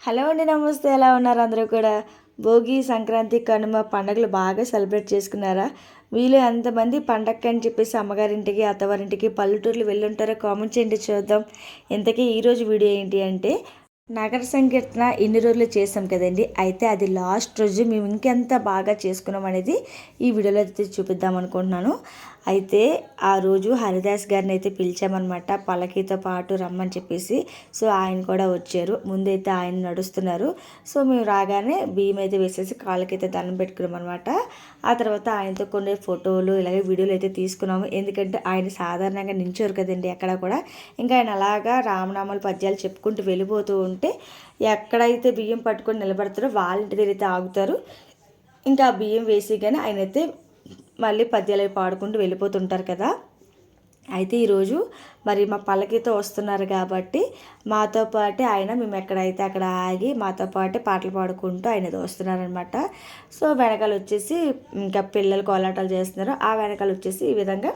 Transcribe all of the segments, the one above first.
Hello అండి నమస్తే. ఎలా ఉన్నారు అందరూ కూడా? భోగి సంక్రాంతి కనుమ పండుగలు బాగా సెలబ్రేట్ చేసుకున్నారా? వీళ్ళు ఎంతమంది పండక్కి అని చెప్పేసి అమ్మగారింటికి అత్తవారింటికి పల్లెటూర్లు వెళ్ళుంటారో కామెంట్ చేయండి చూద్దాం. ఇంతకీ ఈరోజు వీడియో ఏంటి అంటే నగర సంకీర్తన ఇన్ని రోజులు చేసాం కదండి. అయితే అది లాస్ట్ రోజు మేము ఇంకెంత బాగా చేసుకున్నాం అనేది ఈ వీడియోలో అయితే చూపిద్దాం అనుకుంటున్నాను. అయితే ఆ రోజు హరిదాస్ గారిని అయితే పిలిచామన్నమాట పల్లకీతో పాటు రమ్మని చెప్పేసి. సో ఆయన కూడా వచ్చారు. ముందైతే ఆయన నడుస్తున్నారు. సో మేము రాగానే బియ్యం అయితే వేసేసి కాళ్ళకైతే దండం పెట్టుకున్నాం అనమాట ఆ తర్వాత ఆయనతో కొన్ని ఫోటోలు ఇలాగే వీడియోలు అయితే తీసుకున్నాము. ఎందుకంటే ఆయన సాధారణంగా నించోరు కదండి ఎక్కడ కూడా. ఇంకా ఆయన అలాగా రామనామాలు పద్యాలు చెప్పుకుంటూ వెళ్ళిపోతూ ఉంటే ఎక్కడైతే బియ్యం పట్టుకొని నిలబడతారో వాళ్ళ ఇంటి దగ్గర అయితే ఆగుతారు. ఇంకా ఆ బియ్యం వేసి కానీ ఆయన అయితే మళ్ళీ పద్యాలు పాడుకుంటూ వెళ్ళిపోతుంటారు కదా. అయితే ఈరోజు మరి మా పల్లకితో వస్తున్నారు కాబట్టి మాతో పాటే ఆయన మేము ఎక్కడైతే అక్కడ ఆగి మాతో పాటే పాటలు పాడుకుంటూ ఆయన వస్తున్నారనమాట. సో వెనకాల వచ్చేసి ఇంకా పిల్లలు కోలాటాలు చేస్తున్నారు. ఆ వెనకాల వచ్చేసి ఈ విధంగా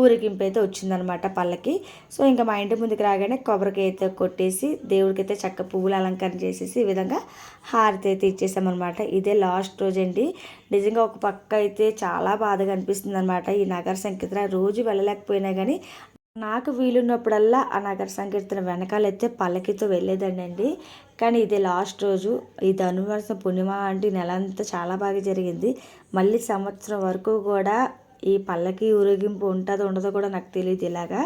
ఊరికింపు అయితే వచ్చిందనమాట పల్లకి. సో ఇంకా మా ఇంటి ముందుకు రాగానే కొబ్బరికి అయితే కొట్టేసి దేవుడికైతే చక్క పువ్వులు అలంకరణ చేసేసి ఈ విధంగా హారతి అయితే ఇచ్చేసామన్నమాట ఇదే లాస్ట్ రోజు అండి నిజంగా ఒక పక్క అయితే చాలా బాధగా అనిపిస్తుంది అనమాట ఈ నగర సంకీర్తన రోజు వెళ్ళలేకపోయినా కానీ నాకు వీలున్నప్పుడల్లా ఆ నగర సంకీర్తన వెనకాలైతే పల్లకితో వెళ్ళేదండి కానీ ఇది లాస్ట్ రోజు ఈ ధనువర్షం పూర్ణిమ అంటే నెల అంతా చాలా బాగా జరిగింది. మళ్ళీ సంవత్సరం వరకు కూడా ఈ పల్లకి ఊరేగింపు ఉంటుందో ఉండదో కూడా నాకు తెలియదు ఇలాగా.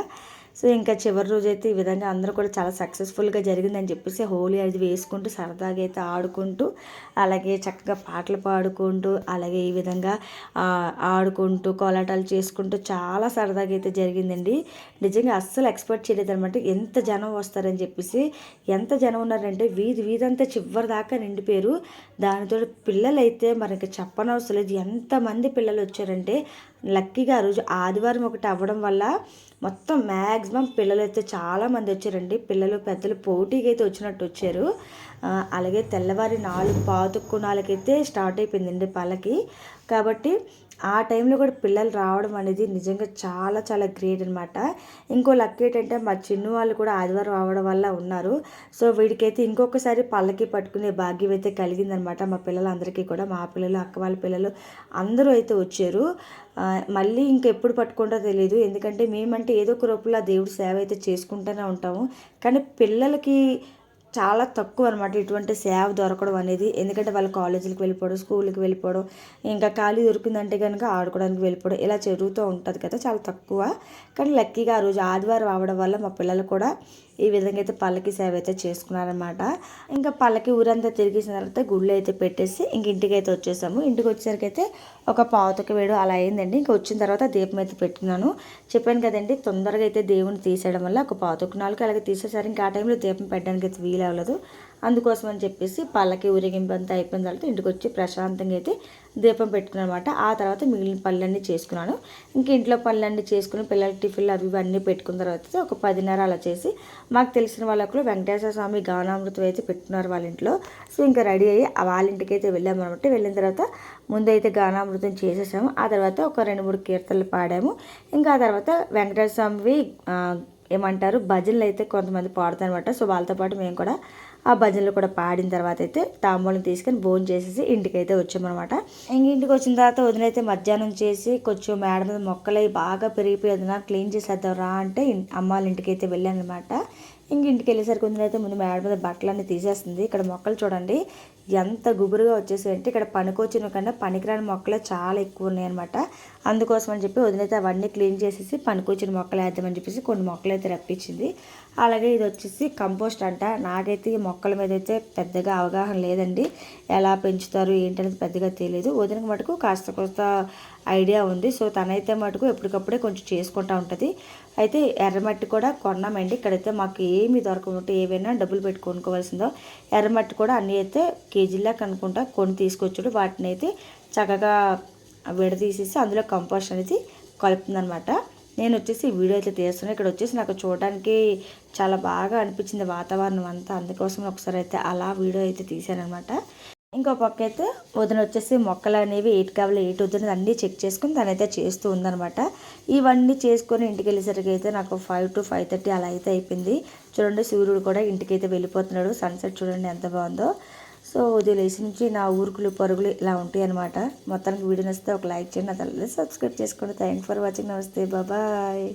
సో ఇంకా చివరి రోజు అయితే ఈ విధంగా అందరూ కూడా చాలా సక్సెస్ఫుల్గా జరిగిందని చెప్పేసి హోలీ అది వేసుకుంటూ సరదాగా అయితే ఆడుకుంటూ అలాగే చక్కగా పాటలు పాడుకుంటూ అలాగే ఈ విధంగా ఆడుకుంటూ కోలాటాలు చేసుకుంటూ చాలా సరదాగా అయితే జరిగిందండి. నిజంగా అస్సలు ఎక్స్పెక్ట్ చేయలేదు అనమాట ఎంత జనం వస్తారని చెప్పేసి ఎంత జనం ఉన్నారంటే వీధి వీధంతా చివరి దాకా నిండిపోయారు. దానితో పిల్లలు అయితే మనకి చెప్పనవసరం లేదు. ఎంతమంది పిల్లలు వచ్చారంటే లక్కీగా ఆ రోజు ఆదివారం ఒకటి అవ్వడం వల్ల మొత్తం మ్యాక్సిమం పిల్లలు అయితే చాలామంది వచ్చారండి. పిల్లలు పెద్దలు పోటీకి అయితే వచ్చినట్టు వచ్చారు. అలాగే తెల్లవారి నాలుగు పాతుక్కు నాలుగైతే స్టార్ట్ అయిపోయిందండి పళ్ళకి కాబట్టి ఆ టైంలో కూడా పిల్లలు రావడం అనేది నిజంగా చాలా చాలా గ్రేట్ అనమాట ఇంకో లక్ ఏంటంటే మా చిన్న వాళ్ళు కూడా ఆదివారం రావడం వల్ల ఉన్నారు. సో వీడికైతే ఇంకొకసారి పళ్ళకి పట్టుకునే భాగ్యం అయితే కలిగిందనమాట మా పిల్లలందరికీ కూడా. మా పిల్లలు అక్క వాళ్ళ పిల్లలు అందరూ అయితే వచ్చారు. మళ్ళీ ఇంకెప్పుడు పట్టుకుంటో తెలియదు ఎందుకంటే మేమంటే ఏదో ఒక రూపంలో దేవుడి సేవ అయితే చేసుకుంటూనే ఉంటాము. కానీ పిల్లలకి చాలా తక్కువ అనమాట ఇటువంటి సేవ దొరకడం అనేది. ఎందుకంటే వాళ్ళు కాలేజీలకు వెళ్ళిపోవడం స్కూల్కి వెళ్ళిపోవడం ఇంకా ఖాళీ దొరికిందంటే కనుక ఆడుకోవడానికి వెళ్ళిపోవడం ఇలా జరుగుతూ ఉంటుంది కదా చాలా తక్కువ. కానీ లక్కీగా ఆ రోజు ఆదివారం అవడం వల్ల మా పిల్లలు కూడా ఈ విధంగా అయితే పల్లకి సేవ అయితే చేసుకున్నారనమాట. ఇంకా పల్లకి ఊరంతా తిరిగేసిన తర్వాత గుళ్ళు అయితే పెట్టేసి ఇంక ఇంటికి అయితే వచ్చేసాము. ఇంటికి వచ్చేసరికి అయితే ఒక పావుతక వేడు అలా అయిందండి. ఇంక వచ్చిన తర్వాత దీపం అయితే పెట్టుకున్నాను చెప్పాను కదండి తొందరగా అయితే దేవుని తీసేయడం వల్ల ఒక పావుతక నాలుగు అలాగే తీసేసరికి ఇంకా ఆ టైంలో దీపం పెట్టడానికి అయితే వీలు అవ్వలేదు అందుకోసం అని చెప్పేసి పళ్ళకి ఊరేగింపు అంతా అయిపోయిన తర్వాత ఇంటికి వచ్చి ప్రశాంతంగా అయితే దీపం పెట్టుకున్నమాట. ఆ తర్వాత మిగిలిన పళ్ళన్నీ చేసుకున్నాను. ఇంక ఇంట్లో పళ్ళన్నీ చేసుకుని పిల్లలకి టిఫిన్లు అవి ఇవన్నీ పెట్టుకున్న తర్వాత ఒక పదిన్నర అలా చేసి మాకు తెలిసిన వాళ్ళకు వెంకటేశ్వర స్వామి గానామృతం అయితే పెట్టుకున్నారు వాళ్ళ ఇంట్లో సో ఇంకా రెడీ అయ్యి వాళ్ళ ఇంటికి అయితే వెళ్ళామన్నమాట. వెళ్ళిన తర్వాత ముందైతే గానామృతం చేసేసాము. ఆ తర్వాత ఒక రెండు మూడు కీర్తనలు పాడాము. ఇంకా ఆ తర్వాత వెంకటేశ్వర స్వామివి ఏమంటారు? భజనలు అయితే కొంతమంది పాడతారనమాట సో వాళ్ళతో పాటు మేము కూడా ఆ భజనలు కూడా పాడిన తర్వాత అయితే తాంబూలం తీసుకొని భోజనం చేసేసి ఇంటికి అయితే వచ్చామన్నమాట. ఇంక ఇంటికి వచ్చిన తర్వాత వదినైతే మధ్యాహ్నం చేసి కొంచెం మేడ మీద మొక్కలు బాగా పెరిగిపోయి క్లీన్ చేసేద్దాం రా అంటే అమ్మ వాళ్ళ ఇంటికి అయితే వెళ్ళాను అనమాట ఇంక ఇంటికి వెళ్ళేసరికి కొందరైతే ముందు మేడ మీద బట్టలన్నీ తీసేస్తుంది. ఇక్కడ మొక్కలు చూడండి ఎంత గుబురుగా వచ్చేసాయంటే ఇక్కడ పనికొచ్చిన కన్నా పనికిరాని మొక్కలే చాలా ఎక్కువ ఉన్నాయన్నమాట. అందుకోసం అని చెప్పి వదినైతే అవన్నీ క్లీన్ చేసేసి పనికొచ్చిన మొక్కలు వేద్దామని చెప్పేసి కొన్ని మొక్కలు అయితే రప్పించింది. అలాగే ఇది వచ్చేసి కంపోస్ట్ అంట. నాకైతే ఈ మొక్కల మీద అయితే పెద్దగా అవగాహన లేదండి. ఎలా పెంచుతారు ఏంటనేది పెద్దగా తెలియదు వదినకి మటుకు కాస్త కొంత ఐడియా ఉంది. సో తనైతే మటుకు ఎప్పటికప్పుడే కొంచెం చేసుకుంటూ ఉంటుంది. అయితే ఎర్రమట్టి కూడా కొన్నామండి. ఇక్కడైతే మాకు ఏమి దొరకకుంటే ఏవైనా డబ్బులు పెట్టి కొనుక్కోవాల్సిందో ఎర్రమట్టి కూడా అన్నీ అయితే కేజీలాగా కనుక్కుంటా కొని తీసుకొచ్చాడు. వాటిని అయితే చక్కగా విడదీసేసి అందులో కంపోస్ట్ అనేది కలుపుతుందనమాట నేను వచ్చేసి వీడియో అయితే తీస్తున్నాను. ఇక్కడ వచ్చేసి నాకు చూడడానికి చాలా బాగా అనిపించింది వాతావరణం అంతా. అందుకోసం ఒకసారి అయితే అలా వీడియో అయితే తీసానమాట ఇంకో పక్క అయితే వదిన వచ్చేసి మొక్కలు అనేవి ఎయిట్ కావాలి ఎయిట్ వద్దునది అన్నీ చెక్ చేసుకుని తనైతే చేస్తూ ఉందనమాట ఇవన్నీ చేసుకొని ఇంటికి వెళ్ళేసరికి అయితే నాకు ఫైవ్ టు ఫైవ్ థర్టీ అలా అయితే అయిపోయింది. చూడండి సూర్యుడు కూడా ఇంటికి అయితే వెళ్ళిపోతున్నాడు. సన్సెట్ చూడండి ఎంత బాగుందో. సో ఉదయం లేచి నుంచి నా ఊరుకులు పరుగులు ఇలా ఉంటాయి అనమాట మొత్తానికి వీడియో నచ్చితే ఒక లైక్ చేయండి నా తల్లి సబ్స్క్రైబ్ చేసుకోండి. థ్యాంక్ ఫర్ వాచింగ్ నమస్తే. బాబాయ్